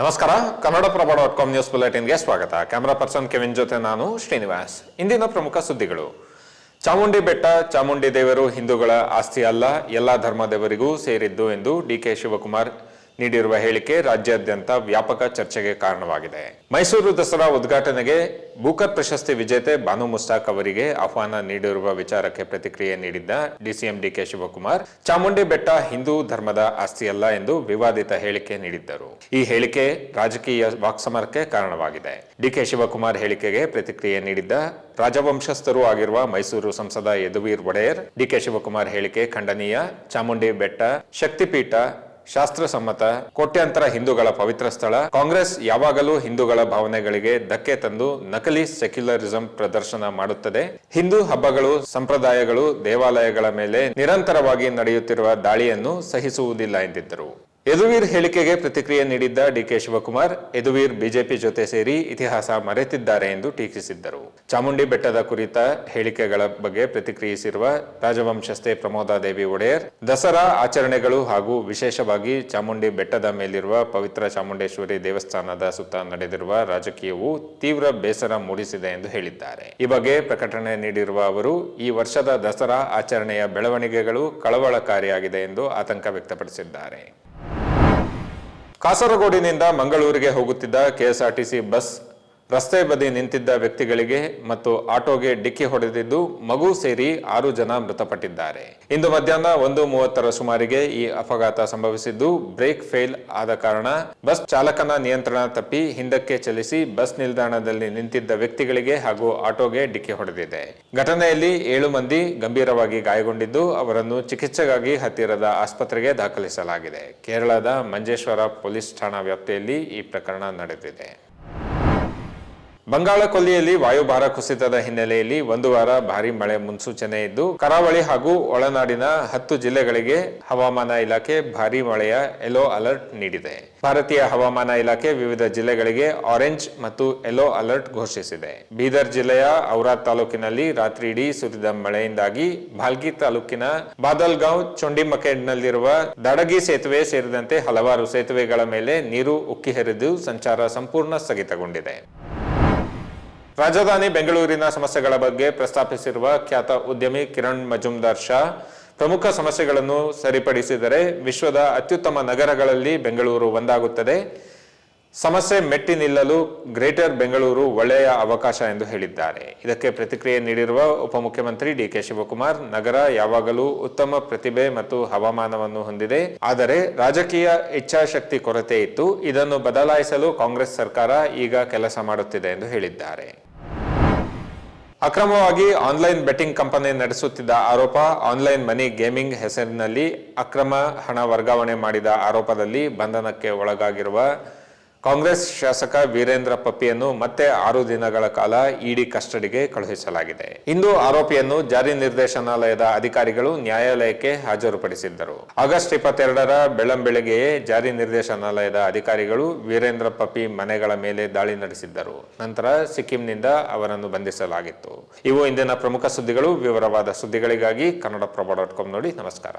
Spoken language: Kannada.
ನಮಸ್ಕಾರ, ಕನ್ನಡಪ್ರಭ ಡಾಟ್ ಕಾಮ್ ನ್ಯೂಸ್ ಬುಲೆಟಿನ್ಗೆ ಸ್ವಾಗತ. ಕ್ಯಾಮರಾ ಪರ್ಸನ್ ಕೆವಿನ್ ಜೊತೆ ನಾನು ಶ್ರೀನಿವಾಸ್. ಇಂದಿನ ಪ್ರಮುಖ ಸುದ್ದಿಗಳು. ಚಾಮುಂಡಿ ಬೆಟ್ಟ, ಚಾಮುಂಡಿ ದೇವರು ಹಿಂದೂಗಳ ಆಸ್ತಿ ಅಲ್ಲ, ಎಲ್ಲ ಧರ್ಮ ದೇವರಿಗೂ ಸೇರಿದ್ದು ಎಂದು ಡಿಕೆ ಶಿವಕುಮಾರ್ ನೀಡಿರುವ ಹೇಳಿಕೆ ರಾಜ್ಯಾದ್ಯಂತ ವ್ಯಾಪಕ ಚರ್ಚೆಗೆ ಕಾರಣವಾಗಿದೆ. ಮೈಸೂರು ದಸರಾ ಉದ್ಘಾಟನೆಗೆ ಬೂಕರ್ ಪ್ರಶಸ್ತಿ ವಿಜೇತೆ ಬಾನು ಮುಸ್ತಾಕ್ ಅವರಿಗೆ ಆಹ್ವಾನ ನೀಡಿರುವ ವಿಚಾರಕ್ಕೆ ಪ್ರತಿಕ್ರಿಯೆ ನೀಡಿದ್ದ ಡಿಸಿಎಂ ಡಿಕೆ ಶಿವಕುಮಾರ್, ಚಾಮುಂಡಿ ಬೆಟ್ಟ ಹಿಂದೂ ಧರ್ಮದ ಆಸ್ತಿಯಲ್ಲ ಎಂದು ವಿವಾದಿತ ಹೇಳಿಕೆ ನೀಡಿದ್ದರು. ಈ ಹೇಳಿಕೆ ರಾಜಕೀಯ ವಾಕ್ಸಮರಕ್ಕೆ ಕಾರಣವಾಗಿದೆ. ಡಿಕೆ ಶಿವಕುಮಾರ್ ಹೇಳಿಕೆಗೆ ಪ್ರತಿಕ್ರಿಯೆ ನೀಡಿದ್ದ ರಾಜವಂಶಸ್ಥರೂ ಆಗಿರುವ ಮೈಸೂರು ಸಂಸದ ಯದುವೀರ್ ಒಡೆಯರ್ ಡಿಕೆ ಶಿವಕುಮಾರ್ ಹೇಳಿಕೆ ಖಂಡನೀಯ, ಚಾಮುಂಡಿ ಬೆಟ್ಟ, ಶಕ್ತಿಪೀಠ ಶಾಸ್ತ್ರಸಮ್ಮತ ಕೋಟ್ಯಾಂತರ ಹಿಂದೂಗಳ ಪವಿತ್ರ ಸ್ಥಳ. ಕಾಂಗ್ರೆಸ್ ಯಾವಾಗಲೂ ಹಿಂದೂಗಳ ಭಾವನೆಗಳಿಗೆ ಧಕ್ಕೆ ತಂದು ನಕಲಿ ಸೆಕ್ಯುಲರಿಸಂ ಪ್ರದರ್ಶನ ಮಾಡುತ್ತದೆ. ಹಿಂದೂ ಹಬ್ಬಗಳು, ಸಂಪ್ರದಾಯಗಳು ದೇವಾಲಯಗಳ ಮೇಲೆ ನಿರಂತರವಾಗಿ ನಡೆಯುತ್ತಿರುವ ದಾಳಿಯನ್ನು ಸಹಿಸುವುದಿಲ್ಲ ಎಂದಿದ್ದರು. ಯದುವೀರ್ ಹೇಳಿಕೆಗೆ ಪ್ರತಿಕ್ರಿಯೆ ನೀಡಿದ್ದ ಡಿಕೆ ಶಿವಕುಮಾರ್, ಯದುವೀರ್ ಬಿಜೆಪಿ ಜೊತೆ ಸೇರಿ ಇತಿಹಾಸ ಮರೆತಿದ್ದಾರೆ ಎಂದು ಟೀಕಿಸಿದ್ದರು. ಚಾಮುಂಡಿ ಬೆಟ್ಟದ ಕುರಿತ ಹೇಳಿಕೆಗಳ ಬಗ್ಗೆ ಪ್ರತಿಕ್ರಿಯಿಸಿರುವ ರಾಜವಂಶಸ್ಥೆ ಪ್ರಮೋದಾದೇವಿ ಒಡೆಯರ್, ದಸರಾ ಆಚರಣೆಗಳು ಹಾಗೂ ವಿಶೇಷವಾಗಿ ಚಾಮುಂಡಿ ಬೆಟ್ಟದ ಮೇಲಿರುವ ಪವಿತ್ರ ಚಾಮುಂಡೇಶ್ವರಿ ದೇವಸ್ಥಾನದ ಸುತ್ತ ನಡೆದಿರುವ ರಾಜಕೀಯವು ತೀವ್ರ ಬೇಸರ ಮೂಡಿಸಿದೆ ಎಂದು ಹೇಳಿದ್ದಾರೆ. ಈ ಬಗ್ಗೆ ಪ್ರಕಟಣೆ ನೀಡಿರುವ ಅವರು, ಈ ವರ್ಷದ ದಸರಾ ಆಚರಣೆಯ ಬೆಳವಣಿಗೆಗಳು ಕಳವಳಕಾರಿಯಾಗಿದೆ ಎಂದು ಆತಂಕ ವ್ಯಕ್ತಪಡಿಸಿದ್ದಾರೆ. ಕಾಸರಗೋಡಿನಿಂದ ಮಂಗಳೂರಿಗೆ ಹೋಗುತ್ತಿದ್ದ ಕೆಎಸ್ಆರ್ಟಿಸಿ ಬಸ್ ರಸ್ತೆ ಬದಿ ನಿಂತಿದ್ದ ವ್ಯಕ್ತಿಗಳಿಗೆ ಮತ್ತು ಆಟೋಗೆ ಡಿಕ್ಕಿ ಹೊಡೆದಿದ್ದು ಮಗು ಸೇರಿ ಆರು ಜನ ಮೃತಪಟ್ಟಿದ್ದಾರೆ. ಇಂದು ಮಧ್ಯಾಹ್ನ ಒಂದು ಮೂವತ್ತರ ಸುಮಾರಿಗೆ ಈ ಅಪಘಾತ ಸಂಭವಿಸಿದ್ದು ಬ್ರೇಕ್ ಫೇಲ್ ಆದ ಕಾರಣ ಬಸ್ ಚಾಲಕನ ನಿಯಂತ್ರಣ ತಪ್ಪಿ ಹಿಂದಕ್ಕೆ ಚಲಿಸಿ ಬಸ್ ನಿಲ್ದಾಣದಲ್ಲಿ ನಿಂತಿದ್ದ ವ್ಯಕ್ತಿಗಳಿಗೆ ಹಾಗೂ ಆಟೋಗೆ ಡಿಕ್ಕಿ ಹೊಡೆದಿದೆ. ಘಟನೆಯಲ್ಲಿ ಏಳು ಮಂದಿ ಗಂಭೀರವಾಗಿ ಗಾಯಗೊಂಡಿದ್ದು ಅವರನ್ನು ಚಿಕಿತ್ಸೆಗಾಗಿ ಹತ್ತಿರದ ಆಸ್ಪತ್ರೆಗೆ ದಾಖಲಿಸಲಾಗಿದೆ. ಕೇರಳದ ಮಂಜೇಶ್ವರ ಪೊಲೀಸ್ ಠಾಣಾ ವ್ಯಾಪ್ತಿಯಲ್ಲಿ ಈ ಪ್ರಕರಣ ನಡೆದಿದೆ. ಬಂಗಾಳ ಕೊಲ್ಲಿಯಲ್ಲಿ ವಾಯುಭಾರ ಕುಸಿತದ ಹಿನ್ನೆಲೆಯಲ್ಲಿ ಒಂದು ವಾರ ಭಾರಿ ಮಳೆ ಮುನ್ಸೂಚನೆ ಇದ್ದು, ಕರಾವಳಿ ಹಾಗೂ ಒಳನಾಡಿನ ಹತ್ತು ಜಿಲ್ಲೆಗಳಿಗೆ ಹವಾಮಾನ ಇಲಾಖೆ ಭಾರಿ ಮಳೆಯ ಯೆಲ್ಲೋ ಅಲರ್ಟ್ ನೀಡಿದೆ. ಭಾರತೀಯ ಹವಾಮಾನ ಇಲಾಖೆ ವಿವಿಧ ಜಿಲ್ಲೆಗಳಿಗೆ ಆರೆಂಜ್ ಮತ್ತು ಯೆಲ್ಲೋ ಅಲರ್ಟ್ ಘೋಷಿಸಿದೆ. ಬೀದರ್ ಜಿಲ್ಲೆಯ ಔರಾದ್ ತಾಲೂಕಿನಲ್ಲಿ ರಾತ್ರಿ ಇಡೀ ಸುರಿದ ಮಳೆಯಿಂದಾಗಿ ಭಾಲ್ಗಿ ತಾಲೂಕಿನ ಬಾದಲ್ಗಾಂವ್ ಚೊಂಡಿಮಕೇಡ್ನಲ್ಲಿರುವ ದಡಗಿ ಸೇತುವೆ ಸೇರಿದಂತೆ ಹಲವಾರು ಸೇತುವೆಗಳ ಮೇಲೆ ನೀರು ಉಕ್ಕಿ ಹರಿದು ಸಂಚಾರ ಸಂಪೂರ್ಣ ಸ್ಥಗಿತಗೊಂಡಿದೆ. ರಾಜಧಾನಿ ಬೆಂಗಳೂರಿನ ಸಮಸ್ಯೆಗಳ ಬಗ್ಗೆ ಪ್ರಸ್ತಾಪಿಸಿರುವ ಖ್ಯಾತ ಉದ್ಯಮಿ ಕಿರಣ್ ಮಜುಮ್ದಾರ್ ಶಾ, ಪ್ರಮುಖ ಸಮಸ್ಯೆಗಳನ್ನು ಸರಿಪಡಿಸಿದರೆ ವಿಶ್ವದ ಅತ್ಯುತ್ತಮ ನಗರಗಳಲ್ಲಿ ಬೆಂಗಳೂರು ಒಂದಾಗುತ್ತದೆ. ಸಮಸ್ಯೆ ಮೆಟ್ಟಿ ನಿಲ್ಲಲು ಗ್ರೇಟರ್ ಬೆಂಗಳೂರು ಒಳ್ಳೆಯ ಅವಕಾಶ ಎಂದು ಹೇಳಿದ್ದಾರೆ. ಇದಕ್ಕೆ ಪ್ರತಿಕ್ರಿಯೆ ನೀಡಿರುವ ಉಪಮುಖ್ಯಮಂತ್ರಿ ಡಿಕೆ ಶಿವಕುಮಾರ್, ನಗರ ಯಾವಾಗಲೂ ಉತ್ತಮ ಪ್ರತಿಭೆ ಮತ್ತು ಹವಾಮಾನವನ್ನು ಹೊಂದಿದೆ. ಆದರೆ ರಾಜಕೀಯ ಇಚ್ಛಾಶಕ್ತಿ ಕೊರತೆ ಇತ್ತು ಇದನ್ನು ಬದಲಾಯಿಸಲು ಕಾಂಗ್ರೆಸ್ ಸರ್ಕಾರ ಈಗ ಕೆಲಸ ಮಾಡುತ್ತಿದೆ ಎಂದು ಹೇಳಿದ್ದಾರೆ. ಅಕ್ರಮವಾಗಿ ಆನ್ಲೈನ್ ಬೆಟ್ಟಿಂಗ್ ಕಂಪನಿ ನಡೆಸುತ್ತಿದ್ದ ಆರೋಪ, ಆನ್ಲೈನ್ ಮನಿ ಗೇಮಿಂಗ್ ಹೆಸರಿನಲ್ಲಿ ಅಕ್ರಮ ಹಣ ವರ್ಗಾವಣೆ ಮಾಡಿದ ಆರೋಪದಲ್ಲಿ ಬಂಧನಕ್ಕೆ ಒಳಗಾಗಿರುವ ಕಾಂಗ್ರೆಸ್ ಶಾಸಕ ವೀರೇಂದ್ರ ಪಪ್ಪಿಯನ್ನು ಮತ್ತೆ ಆರು ದಿನಗಳ ಕಾಲ ಇಡಿ ಕಸ್ಟಡಿಗೆ ಕಳುಹಿಸಲಾಗಿದೆ. ಇಂದು ಆರೋಪಿಯನ್ನು ಜಾರಿ ನಿರ್ದೇಶನಾಲಯದ ಅಧಿಕಾರಿಗಳು ನ್ಯಾಯಾಲಯಕ್ಕೆ ಹಾಜರುಪಡಿಸಿದ್ದರು. ಆಗಸ್ಟ್ ಇಪ್ಪತ್ತೆರಡರ ಬೆಳ್ಳಂಬೆಳಗ್ಗೆಯೇ ಜಾರಿ ನಿರ್ದೇಶನಾಲಯದ ಅಧಿಕಾರಿಗಳು ವೀರೇಂದ್ರ ಪಪ್ಪಿ ಮನೆಗಳ ಮೇಲೆ ದಾಳಿ ನಡೆಸಿದ್ದರು. ನಂತರ ಸಿಕ್ಕಿಂನಿಂದ ಅವರನ್ನು ಬಂಧಿಸಲಾಗಿತ್ತು. ಇವು ಇಂದಿನ ಪ್ರಮುಖ ಸುದ್ದಿಗಳು. ವಿವರವಾದ ಸುದ್ದಿಗಳಿಗಾಗಿ ಕನ್ನಡಪ್ರಭ ಡಾಟ್ ಕಾಮ್ ನೋಡಿ ನಮಸ್ಕಾರ.